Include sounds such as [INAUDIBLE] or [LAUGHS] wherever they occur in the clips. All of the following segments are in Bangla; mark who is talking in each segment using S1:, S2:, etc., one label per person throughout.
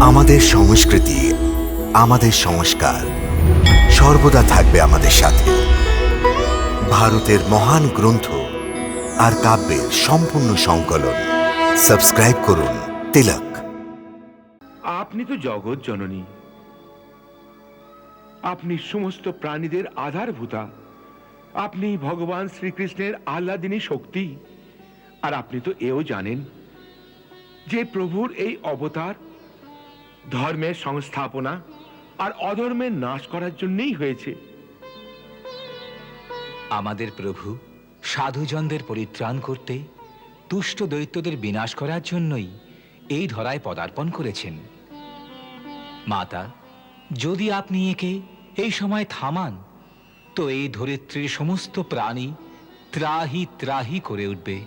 S1: আমাদের সংস্কৃতি, আমাদের সংস্কার সর্বদা থাকবে আমাদের সাথে। ভারতের মহান গ্রন্থ আর কাব্যের সম্পূর্ণ সংকলন। সাবস্ক্রাইব করুন তিলক।
S2: আপনি তো জগৎ জননী। আপনি সমস্ত প্রাণীদের আধারভূতা। আপনি ভগবান শ্রীকৃষ্ণের আহ্লাদিনী শক্তি। আর আপনি তো এও জানেন যে প্রভুর এই অবতার ধর্মের সংস্থাপনা আর অধর্মের নাশ করার জন্যই হয়েছে।
S3: আমাদের প্রভু সাধুজনদের পরিত্রাণ করতে তুষ্ট দৈত্যদের বিনাশ করার জন্যই এই ধরায় পদার্পণ করেছেন। মাতা যদি আপনি একে এই সময় থামান তো এই ধরিত্রীর সমস্ত প্রাণী ত্রাহি ত্রাহি করে উঠবে।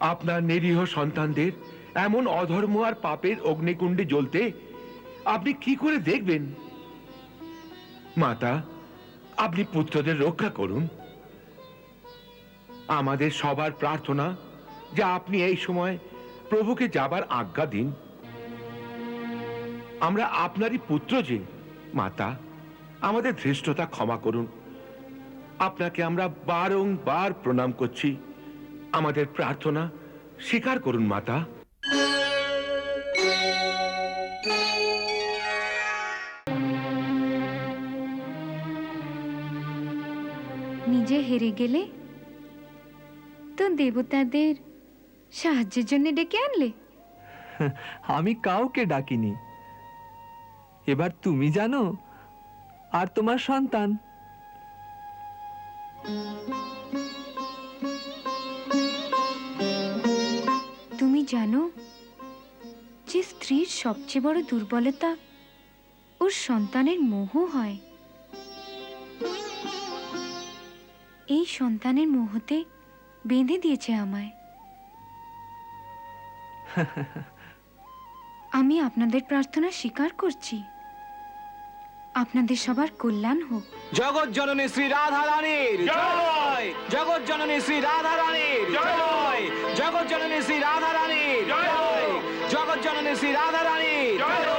S2: আপনার নিরীহ সন্তানদের এমন অধর্ম আর পাপের অগ্নিকুণ্ডে জ্বলতে আপনি কি করে দেখবেন? মাতা, আপনি পুত্রদের রক্ষা করুন। আমাদের সবার প্রার্থনা যে আপনি এই সময় প্রভুকে যাবার আজ্ঞা দিন। আমরা আপনারই পুত্র যে, মাতা, আমাদের ধৃষ্টতা ক্ষমা করুন। আপনাকে আমরা বারংবার প্রণাম করছি। আমাদের প্রার্থনা স্বীকার করুন, মাতা।
S4: হেরে গেলে তো দেবতাদের সাহায্যের জন্য ডেকে আনলে? [LAUGHS]
S5: আমি কাউকে ডাকিনি। এবার তুমি জানো আর তোমার সন্তান।
S4: তুমি জানো যে স্ত্রীর সবচেয়ে বড় দুর্বলতা ওর সন্তানের মোহ হয়। এই সন্তানের মোহতে বেঁধে দিয়েছে আমায়। [LAUGHS] আমি আপনাদের প্রার্থনা স্বীকার করছি। আপনাদের সবার কল্যাণ হোক।
S3: জগৎ জননী শ্রী রাধা রানীর। জয়! জগৎ জননী শ্রী রাধা রানীর। জয়! জগৎ জননী শ্রী রাধা রানীর। জয়! জগৎ জননী শ্রী রাধা রানীর। জয়!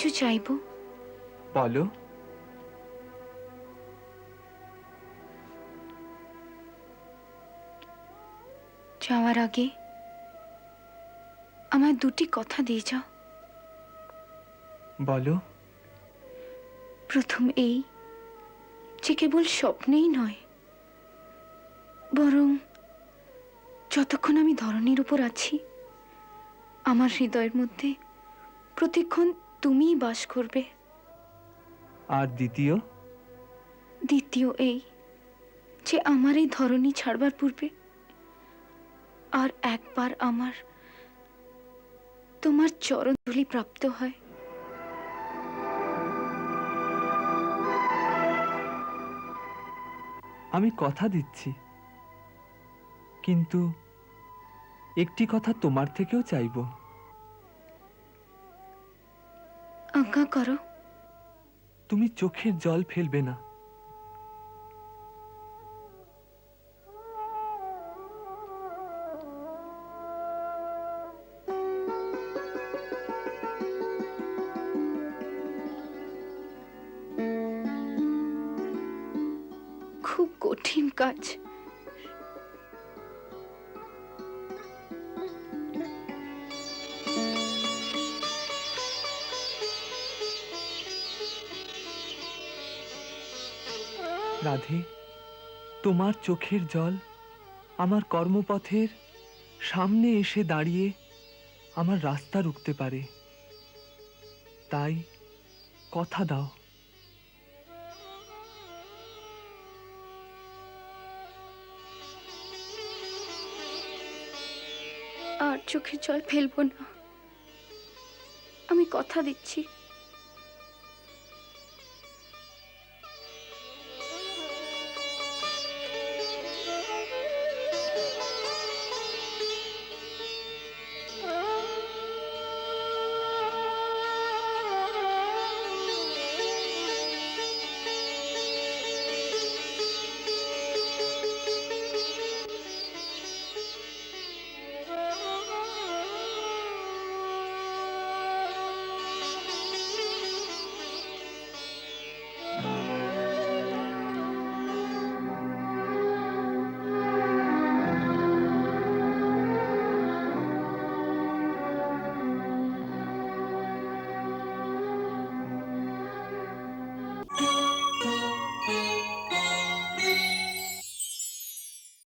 S4: কিছু চাইব?
S5: বলো।
S4: যাওয়ার আগে আমার দুটি কথা দিয়ে যাও।
S5: বলো।
S4: প্রথম এই যে কেবল স্বপ্নেই নয় বরং যতক্ষণ আমি ধরনীর উপর আছি আমার হৃদয়ের মধ্যে প্রতিক্ষণ তুমিই বাস করবে।
S5: আর দ্বিতীয়?
S4: দ্বিতীয় এই যে আমার এই ধরনী ছাড়বার পূর্বে আর একবার আমার তোমার চরণ ধুলি প্রাপ্ত হয়।
S5: আমি কথা দিচ্ছি কিন্তু একটি কথা তোমার থেকেও চাইব।
S4: আজ্ঞা করো।
S5: তুমি চোখের জল ফেলবে না।
S4: খুব কঠিন কাজ।
S5: রাধে, তোমার চোখের জল আমার কর্মপথের সামনে এসে দাঁড়িয়ে আমার রাস্তা রুখতে পারে। তাই কথা দাও।
S4: আর চোখের জল ফেলব না। আমি কথা দিচ্ছি।